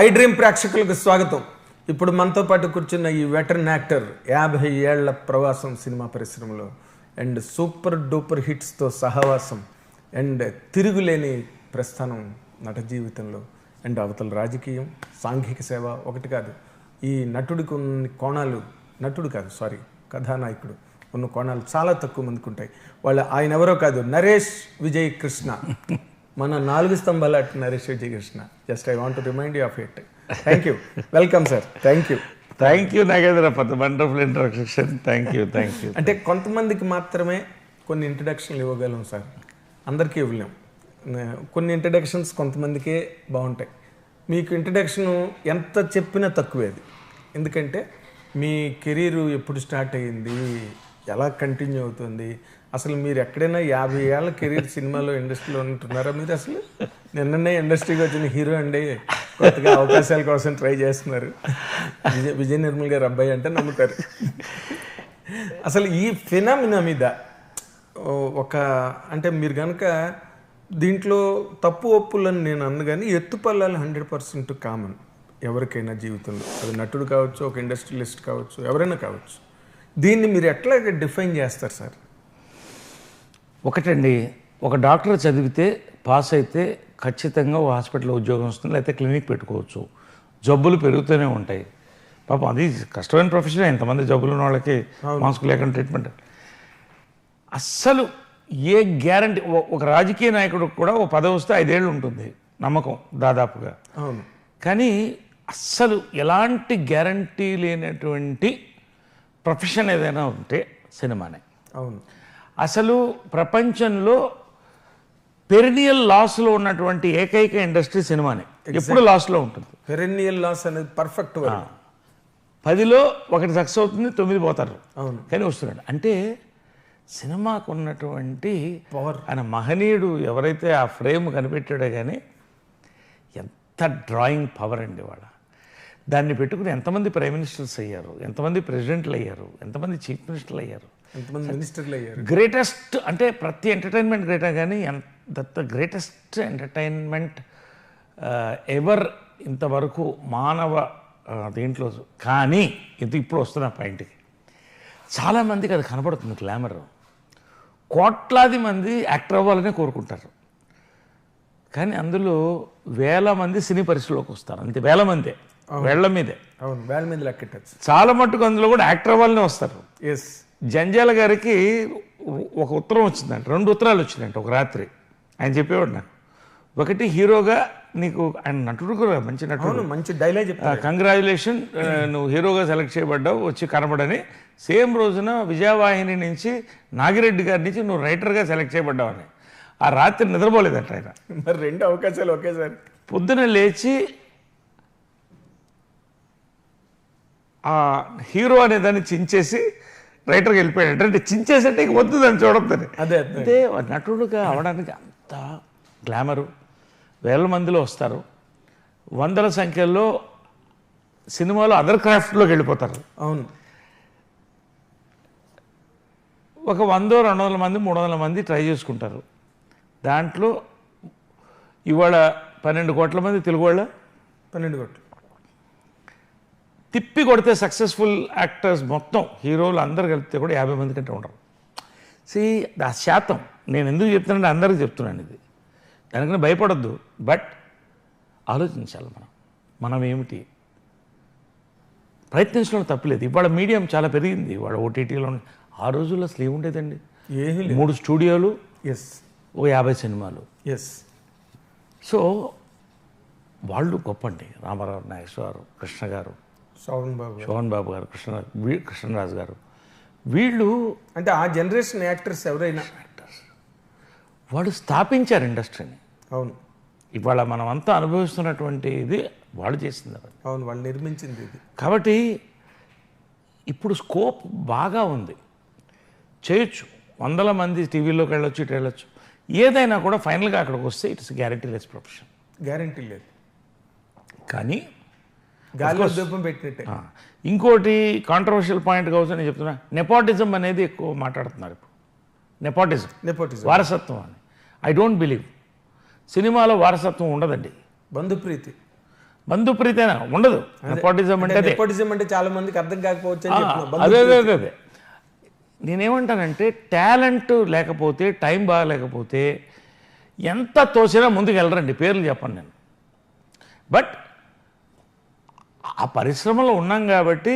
I dream ప్రేక్షకులకు స్వాగతం. ఇప్పుడు మనతో పాటు కూర్చున్న ఈ వెటరన్ యాక్టర్ యాభై ఏళ్ళ ప్రవాసం సినిమా పరిశ్రమలో అండ్ సూపర్ డూపర్ హిట్స్తో సహవాసం అండ్ తిరుగులేని ప్రస్థానం నట జీవితంలో అండ్ అవతల రాజకీయం సాంఘిక సేవ ఒకటి కాదు. ఈ నటుడికి కొన్ని కోణాలు నటుడు కాదు సారీ కథానాయకుడు ఉన్న కోణాలు చాలా తక్కువ మందికి ఉంటాయి. వాళ్ళు ఆయన ఎవరో కాదు నరేష్ విజయ్ కృష్ణ మన నాలుగు స్తంభాల అటు Naresh Vijay Krishna just I want remind you of it thank you welcome sir thank you thank you Nagendra for wonderful introduction thank you thank you అంటే కొంతమందికి మాత్రమే కొన్ని ఇంట్రడక్షన్లు ఇవ్వగలం సార్ అందరికీ ఇవ్వలేం. కొన్ని ఇంట్రడక్షన్స్ కొంతమందికే బాగుంటాయి. మీకు ఇంట్రడక్షన్ ఎంత చెప్పినా తక్కువే అది. ఎందుకంటే మీ కెరీర్ ఎప్పుడు స్టార్ట్ అయ్యింది? ఎలా కంటిన్యూ అవుతుంది? అసలు మీరు ఎక్కడైనా యాభై ఏళ్ళ కెరీర్ సినిమాలో ఇండస్ట్రీలో ఉంటున్నారా మీరు అసలు? నిన్ననే ఇండస్ట్రీకి వచ్చిన హీరో అండి కొత్తగా అవకాశాల కోసం ట్రై చేస్తున్నారు. విజయ విజయ నిర్మల్ గారు అబ్బాయి అంటే నమ్ముతారు. అసలు ఈ ఫినామినా మీద ఒక అంటే మీరు కనుక దీంట్లో తప్పు ఒప్పులని నేను అన్ను కానీ ఎత్తుపల్లాలు హండ్రెడ్ పర్సెంట్ కామన్ ఎవరికైనా జీవితంలో. అది నటుడు కావచ్చు ఒక ఇండస్ట్రియలిస్ట్ కావచ్చు ఎవరైనా కావచ్చు. దీన్ని మీరు ఎట్లా డిఫైన్ చేస్తారు సార్? ఒకటండి ఒక డాక్టర్ చదివితే పాస్ అయితే ఖచ్చితంగా హాస్పిటల్లో ఉద్యోగం వస్తుంది లేకపోతే క్లినిక్ పెట్టుకోవచ్చు. జబ్బులు పెరుగుతూనే ఉంటాయి. పాపం అది కష్టమైన ప్రొఫెషన్ ఎంతమంది జబ్బులు ఉన్న వాళ్ళకి మాస్క్ లేకుండా ట్రీట్మెంట్. అస్సలు ఏ గ్యారంటీ ఒక రాజకీయ నాయకుడు కూడా ఓ పదవి వస్తే ఐదేళ్ళు ఉంటుంది నమ్మకం దాదాపుగా. అవును. కానీ అస్సలు ఎలాంటి గ్యారంటీ లేనటువంటి ప్రొఫెషన్ ఏదైనా ఉంటే సినిమానే. అవును. అసలు ప్రపంచంలో పెరినియల్ లాస్లో ఉన్నటువంటి ఏకైక ఇండస్ట్రీ సినిమానే. ఎప్పుడు లాస్లో ఉంటుంది? పెరెన్నియల్ లాస్ అనేది పర్ఫెక్ట్ పదిలో ఒకటి సక్సెస్ అవుతుంది తొమ్మిది పోతారు. అవును. కానీ వస్తున్నాడు. అంటే సినిమాకు ఉన్నటువంటి Power. ఆయన మహనీయుడు ఎవరైతే ఆ ఫ్రేమ్ కనిపెట్టాడో కానీ ఎంత డ్రాయింగ్ పవర్ అండి వాడ. దాన్ని పెట్టుకుని ఎంతమంది ప్రైమ్ మినిస్టర్స్ అయ్యారు? ఎంతమంది ప్రెసిడెంట్లు అయ్యారు? ఎంతమంది చీఫ్ మినిస్టర్లు అయ్యారు? ఎంతమంది మినిస్టర్లు అయ్యారు? గ్రేటెస్ట్ అంటే ప్రతి ఎంటర్టైన్మెంట్ గ్రేటే కానీ that the greatest entertainment ever ఇంతవరకు మానవ దీంట్లో కానీ ఇది ఇప్పుడు వస్తున్న పాయింట్కి. చాలామందికి అది కనబడుతుంది గ్లామర్. కోట్లాది మంది యాక్టర్ అవ్వాలనే కోరుకుంటారు. కానీ అందులో వేల మంది సినీ పరిశ్రమలోకి వస్తారు. అంతే వేల మందే. వేళ్ళ మీదే. అవును వేల మీద లెక్కెట్టచ్చు చాలా మట్టుకు అందులో కూడా యాక్టర్ అవ్వాలనే వస్తారు. ఎస్ జంజాల గారికి ఒక ఉత్తరం వచ్చిందంట రెండు ఉత్తరాలు వచ్చినాయంట ఒక రాత్రి. ఆయన చెప్పేవాడు నాకు. ఒకటి హీరోగా నీకు ఆయన నటుడు కూడా మంచి నటుడు. మంచి డైలాగ్ చెప్తారు కంగ్రాచులేషన్ నువ్వు హీరోగా సెలెక్ట్ చేయబడ్డావు వచ్చి కనబడని. సేమ్ రోజున విజయవాహిని నుంచి నాగిరెడ్డి గారి నుంచి నువ్వు రైటర్గా సెలెక్ట్ చేయబడ్డావు అని ఆ రాత్రి నిద్రపోలేదంట ఆయన. మరి రెండు అవకాశాలు ఒకేసారి. పొద్దున లేచి ఆ హీరో అనే దాన్ని చించేసి రైటర్కి వెళ్ళిపోయాడు. అంటే చించేసంటే ఇంక వద్దు దాన్ని చూడొద్దని. అదే అదే. అంటే నటుడుగా అవడానికి అంత గ్లామరు వేల మందిలో వస్తారు. వందల సంఖ్యలో సినిమాలో అదర్ క్రాఫ్ట్లోకి వెళ్ళిపోతారు. అవును. ఒక వందో రెండు వందల మంది మూడు వందల మంది ట్రై చేసుకుంటారు. దాంట్లో ఇవాళ పన్నెండు కోట్ల మంది తెలుగు వాళ్ళ? పన్నెండు కోట్లు. తిప్పి కొడితే సక్సెస్ఫుల్ యాక్టర్స్ మొత్తం హీరోలు అందరు కలిపితే కూడా యాభై మంది కంటే ఉండరు. సి ఆ శాతం నేను ఎందుకు చెప్తున్నానంటే అందరికీ చెప్తున్నాను ఇది. దానికన్నా భయపడద్దు. బట్ ఆలోచించాలి మనం. మనం ఏమిటి? ప్రయత్నించడం తప్పలేదు ఇవాళ మీడియం చాలా పెరిగింది. ఇవాళ ఓటీటీలో ఆ రోజుల్లో అసలు ఏముండేదండి ఏమీ మూడు స్టూడియోలు ఎస్ ఓ యాభై సినిమాలు. ఎస్ సో వాళ్ళు గొప్పండి రామారావు నాగేశ్వరరావు కృష్ణ గారు. శ్రవణ్ బాబు శోభన్ బాబు గారు కృష్ణరాజు కృష్ణరాజు గారు. వీళ్ళు అంటే ఆ జనరేషన్ యాక్టర్స్ ఎవరైనా. వాళ్ళు స్థాపించారు ఇండస్ట్రీని. అవును. ఇవాళ మనం అంతా అనుభవిస్తున్నటువంటి ఇది వాళ్ళు చేసింది. అవును వాళ్ళు నిర్మించింది ఇది. కాబట్టి ఇప్పుడు స్కోప్ బాగా ఉంది. చేయొచ్చు. వందల మంది టీవీలోకి వెళ్ళొచ్చు ఇటు వెళ్ళొచ్చు. ఏదైనా కూడా ఫైనల్గా అక్కడికి వస్తే it's guarantee less profession. Guarantee లేదు. కానీ గాలిలో దీపం పెట్టినట్టే. ఇంకోటి కాంట్రవర్షియల్ పాయింట్ కావచ్చు నేను చెప్తున్నా నెపాటిజం అనేది ఎక్కువ మాట్లాడుతున్నారు ఇప్పుడు. నెపాటిజం నెపోటిజం వారసత్వం అని. ఐ డోంట్ బిలీవ్ సినిమాలో వారసత్వం ఉండదండి. బంధుప్రీతి. బంధుప్రీతేనా? ఉండదు. నెపోటిజం అంటే నెపోటిజం అంటే చాలా మందికి అర్థం కాకపోవచ్చు. అదే అదే అదే అదే. నేనేమంటానంటే టాలెంట్ లేకపోతే టైం బాగాలేకపోతే ఎంత తోసినా ముందుకు వెళ్ళరండి పేర్లు చెప్పను నేను. బట్ ఆ పరిశ్రమలో ఉన్నాం కాబట్టి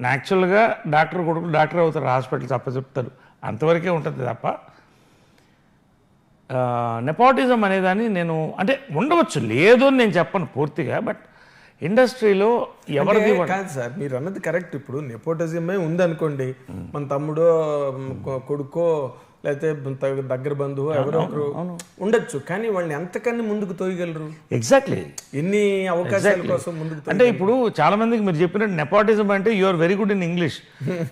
న్యాచురల్గా డాక్టర్ కొడుకు డాక్టర్ అవుతారు హాస్పిటల్ తప్ప చెప్తారు. అంతవరకే ఉంటుంది తప్ప. నెపాటిజం అనేదాన్ని నేను అంటే ఉండవచ్చు లేదు అని నేను చెప్పను పూర్తిగా బట్ ఇండస్ట్రీలో ఎవరిది కాదు సార్ మీరు అన్నది కరెక్ట్. ఇప్పుడు నెపోటిజమే ఉందనుకోండి మన తమ్ముడో కొడుకో లేకపోతే దగ్గర బంధువు ఎవరో ఒకరు ఉండొచ్చు కానీ వాళ్ళని ఎంతకన్నా ముందుకు తోయగలరు? ఎగ్జాక్ట్లీ ఎన్ని అవకాశాల కోసం ముందుకు అంటే ఇప్పుడు చాలా మందికి మీరు చెప్పినట్టు నెపాటిజం అంటే you are very good in English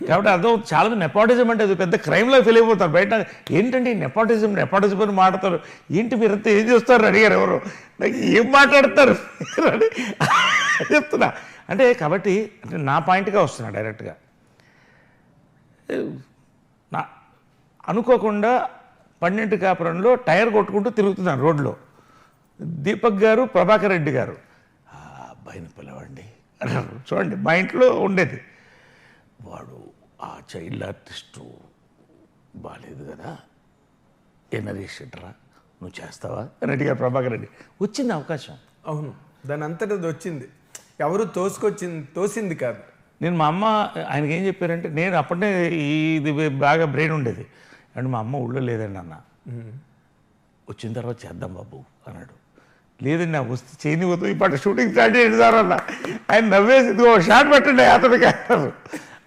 కాబట్టి అర్థం చాలా మంది నెపాటిజం అంటే అది పెద్ద క్రైమ్లో ఫెయిల్ అయిపోతారు. బయట ఏంటంటే నెపాటిజం నెపాటిజం అని మాట్లాడతారు. ఏంటి మీరంతా ఏం చేస్తారు అడిగారు ఎవరు? నాకు ఏం మాట్లాడతారు? చెప్తున్నా. అంటే కాబట్టి అంటే నా పాయింట్గా వస్తున్నా డైరెక్ట్గా అనుకోకుండా పన్నెండు కాపురంలో టైర్ కొట్టుకుంటూ తిరుగుతున్నాను రోడ్లో. దీపక్ గారు ప్రభాకర్ రెడ్డి గారు. "ఆ అబ్బాయిని పిలవండి. అన్నారు చూడండి మా ఇంట్లో ఉండేది. వాడు ఆ చైల్డ్ ఆర్టిస్టు బాగాలేదు కదా. ఏ నరేష్ రా నువ్వు చేస్తావా? అని అడిగారు ప్రభాకర్ రెడ్డి. వచ్చింది అవకాశం. అవును దాని అంతటా వచ్చింది. ఎవరు తోసుకొచ్చింది తోసింది కాదు. నేను మా అమ్మ ఆయనకి ఏం చెప్పారంటే నేను అప్పటినే ఇది బాగా బ్రెయిన్ ఉండేది. అండ్ మా అమ్మ ఊళ్ళో లేదండి అన్న. వచ్చిన తర్వాత చేద్దాం బాబు అన్నాడు. లేదండి నాకు వస్తే చేయని పోతుంది ఇప్పుడు షూటింగ్ స్టార్ట్ చేయండి సార్ అన్న. ఆయన నవ్వేసి ఇదిగో షార్ట్ పెట్టండి అతనికి అన్నారు.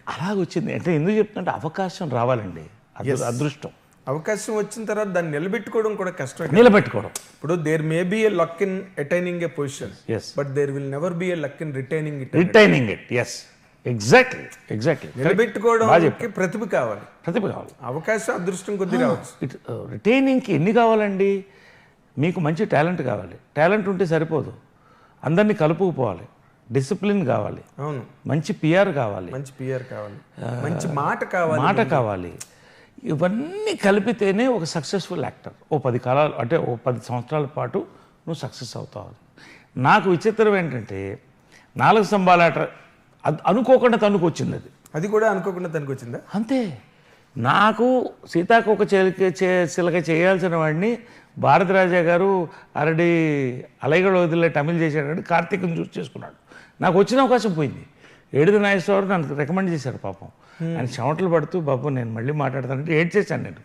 అలాగ వచ్చింది అంటే ఎందుకు చెప్తుంటే అవకాశం రావాలండి. అదృ- అదృష్టం. అవకాశం వచ్చిన తర్వాత దాన్ని నిలబెట్టుకోవడం కూడా కష్టం నిలబెట్టుకోవడం. ఇప్పుడు there may be a luck in attaining a position yes but there will never be a luck in retaining it retaining it yes exactly exactly నిలబెట్టుకోవడానికి ప్రతిభ కావాలి. ప్రతిభ కావాలి. అవకాశం అదృష్టం కొద్ది రావచ్చు. ఇట్ రిటైనింగ్కి ఎన్ని కావాలండి? మీకు మంచి టాలెంట్ కావాలి. టాలెంట్ ఉంటే సరిపోదు. అందరినీ కలుపుకుపోవాలి. డిసిప్లిన్ కావాలి. అవును. మంచి పిఆర్ కావాలి. మంచి పిఆర్ కావాలి. మంచి మాట కావాలి మాట కావాలి. ఇవన్నీ కలిపితేనే ఒక సక్సెస్ఫుల్ యాక్టర్ ఓ పది కాలాలు అంటే ఓ పది సంవత్సరాల పాటు నువ్వు సక్సెస్ అవుతావు. నాకు విచిత్రం ఏంటంటే నాలుగు స్తంభాలాట అది అనుకోకుండా తనుకు వచ్చింది అది అది కూడా అనుకోకుండా తనకు వచ్చిందా అంతే. నాకు సీతాకోక చిలక చే- చిలక చేయాల్సిన వాడిని భారతరాజా గారు ఆల్రెడీ అలైగడ వదిలే తమిళ్ చేశాడు కార్తీక్ని చూసి చేసుకున్నాడు. నాకు వచ్చిన అవకాశం పోయింది. ఏడుది నాగేశ్వరరావు నన్ను రికమెండ్ చేశాడు పాపం. ఆయన చెమటలు పడుతూ బాబు నేను మళ్ళీ మాట్లాడతానంటే ఏడ్ చేశాను నేను.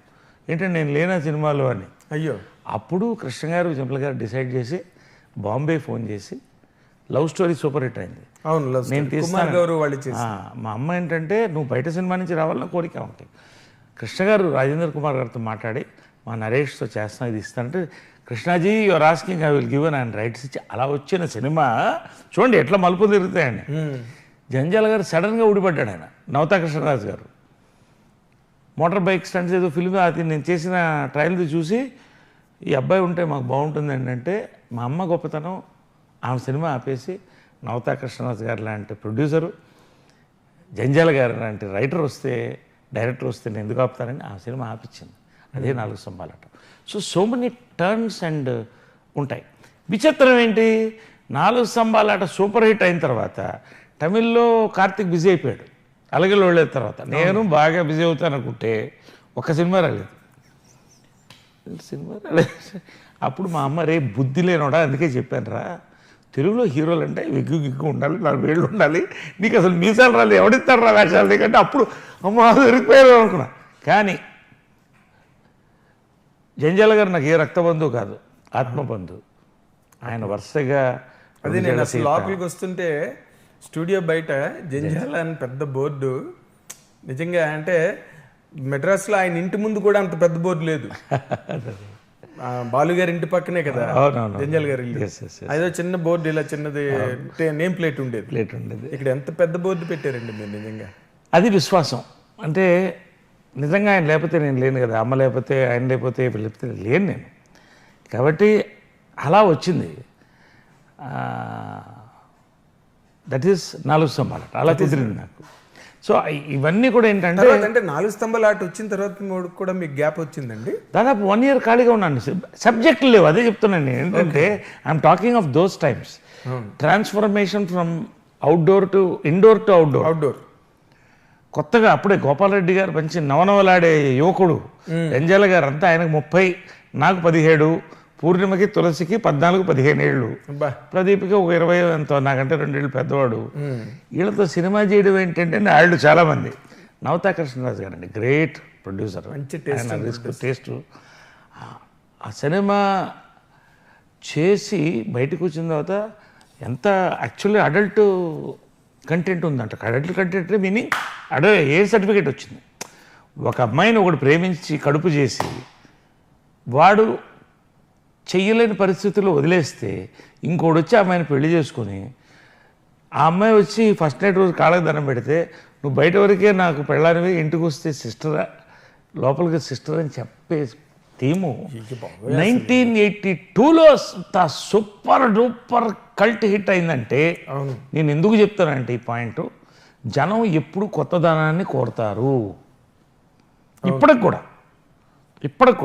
ఏంటంటే నేను లేనా సినిమాలో అని. అయ్యో. అప్పుడు కృష్ణ గారు చింపల గారు డిసైడ్ చేసి బాంబే ఫోన్ చేసి లవ్ స్టోరీ సూపర్ హిట్ అయింది. అవును నేను ఆ, మా అమ్మ ఏంటంటే నువ్వు బయట సినిమా నుంచి రావాలని కోరిక ఉంటాయి కృష్ణ గారు రాజేంద్ర కుమార్ గారితో మాట్లాడి మా నరేష్తో చేస్తాను ఇది ఇస్తానంటే Krishnaji your asking I will give an ఆయన రైట్స్ ఇచ్చి అలా వచ్చిన సినిమా చూడండి ఎట్లా మలుపు తిరుగుతాయండి జంజాల గారు సడన్గా ఊడిపడ్డాడు ఆయన నవతా కృష్ణరాజు గారు. మోటార్ బైక్ స్టంట్స్ ఏదో ఫిల్మ్ అది నేను చేసిన ట్రయల్ది చూసి ఈ అబ్బాయి ఉంటే మాకు బాగుంటుంది ఏంటంటే మా అమ్మ గొప్పతనం ఆమె సినిమా ఆపేసి నవతా కృష్ణరాజు గారు లాంటి ప్రొడ్యూసరు జంజాల గారు లాంటి రైటర్ వస్తే డైరెక్టర్ వస్తే నేను ఎందుకు ఆపుతానని ఆ సినిమా ఆపించింది. అదే నాలుగు స్తంభాలట. So so many turns and ఉంటాయి. విచిత్రం ఏంటి? నాలుగు స్తంభాలాట సూపర్ హిట్ అయిన తర్వాత తమిళ్ళో కార్తిక్ బిజీ అయిపోయాడు. అలాగే వెళ్ళిన తర్వాత. నేను బాగా బిజీ అవుతాను అనుకుంటే ఒక్క సినిమా రాలేదు. సినిమా రాలేదు. అప్పుడు మా అమ్మ రే బుద్ధి లేనోడా? అందుకే చెప్పాను రా తెలుగులో హీరోలు అంటే విగ్గు గిగ్గు ఉండాలి నాలుగు వేళ్ళు ఉండాలి. నీకు అసలు మీసాలు రాలేదు ఎవడిస్తారు రా వేషాలు నీకంటే అప్పుడు అమ్మ దొరికిపోయారు అనుకున్నా. కానీ జంజాల గారు నాకు ఏ రక్తబంధువు కాదు ఆత్మబంధువు. ఆయన వరుసగా అది నేను అసలు లోపలికి వస్తుంటే స్టూడియో బయట జంజాల అని పెద్ద బోర్డు నిజంగా అంటే మెడ్రాస్లో ఆయన ఇంటి ముందు కూడా అంత పెద్ద బోర్డు లేదు. ఆ, బాలు గారి ఇంటి పక్కనే కదా. జంజాల గారి. అదో చిన్న బోర్డు ఇలా చిన్నది నేమ్ ప్లేట్ ఉండేది. ప్లేట్ ఉండేది. ఇక్కడ ఎంత పెద్ద బోర్డు పెట్టారండి మీరు నిజంగా? అది విశ్వాసం. అంటే నిజంగా ఆయన లేకపోతే నేను లేను కదా అమ్మ లేకపోతే ఆయన లేకపోతే లేకపోతే లేను నేను. కాబట్టి అలా వచ్చింది. దట్ ఈస్ నాలుగు స్తంభాలట. అలా కుదిరింది నాకు. సో ఇవన్నీ కూడా ఏంటంటే అంటే నాలుగు స్తంభాల ఆట వచ్చిన తర్వాత మూడు కూడా మీకు గ్యాప్ వచ్చిందండి? దాదాపు వన్ ఇయర్ ఖాళీగా ఉన్నాను. సబ్జెక్టులు లేవు. అదే చెప్తున్నాను నేను. ఏంటంటే I'm talking of those times transformation from outdoor to indoor to outdoor outdoor కొత్తగా అప్పుడే గోపాలరెడ్డి గారు మంచి నవనవలాడే యువకుడు. రెంజాల గారు అంతా ఆయనకు ముప్పై నాకు పదిహేడు. పూర్ణిమకి తులసికి పద్నాలుగు పదిహేను ఏళ్ళు. ప్రదీప్కి ఒక ఇరవై ఎంతో నాకంటే రెండేళ్ళు పెద్దవాడు. వీళ్ళతో సినిమా చేయడం ఏంటంటే వాళ్ళు చాలామంది. నవతా కృష్ణరాజు గారు అండి గ్రేట్ ప్రొడ్యూసర్. మంచి ఆయన రిస్క్ టేస్ట్. ఆ సినిమా చేసి బయటకు వచ్చిన తర్వాత ఎంత యాక్చువల్లీ అడల్ట్ కంటెంట్ ఉందంట. Adult content meaning adult A certificate వచ్చింది? ఒక అమ్మాయిని ఒకడు ప్రేమించి కడుపు చేసి వాడు చెయ్యలేని పరిస్థితుల్లో వదిలేస్తే ఇంకోటి వచ్చి అమ్మాయిని పెళ్ళి చేసుకొని ఆ అమ్మాయి వచ్చి ఫస్ట్ నైట్ రోజు కాళ్ళకి దండం పెడితే నువ్వు బయట వరకే నాకు పెళ్ళానివి ఇంటికి వస్తే సిస్టరా లోపలికి సిస్టర్ అని చెప్పే థీము నైన్టీన్ ఎయిటీ టూలో సూపర్ డూపర్ కల్ట్ హిట్ అయిందంటే నేను ఎందుకు చెప్తానంటే ఈ పాయింట్. జనం ఎప్పుడు కొత్తదనాన్ని కోరతారు. ఇప్పటికి కూడా. ఇప్పటికి